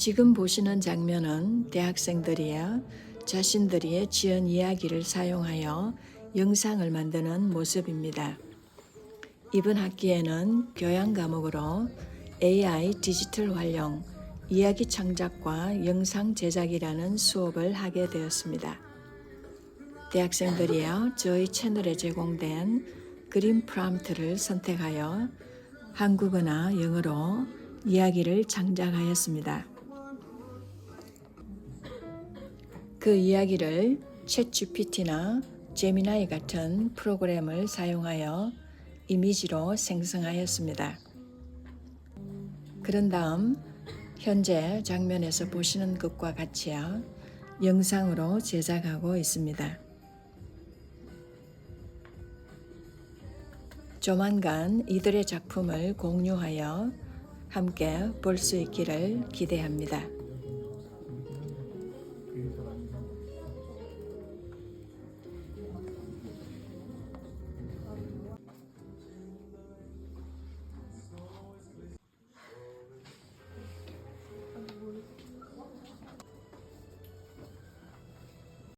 지금 보시는 장면은 대학생들이야 자신들이 지은 이야기를 사용하여 영상을 만드는 모습입니다. 이번 학기에는 교양 과목으로 AI 디지털 활용, 이야기 창작과 영상 제작이라는 수업을 하게 되었습니다. 대학생들이요 저희 채널에 제공된 그림 프롬프트를 선택하여 한국어나 영어로 이야기를 창작하였습니다. 그 이야기를 챗GPT나 제미나이 같은 프로그램을 사용하여 이미지로 생성하였습니다. 그런 다음 현재 장면에서 보시는 것과 같이요 영상으로 제작하고 있습니다. 조만간 이들의 작품을 공유하여 함께 볼 수 있기를 기대합니다.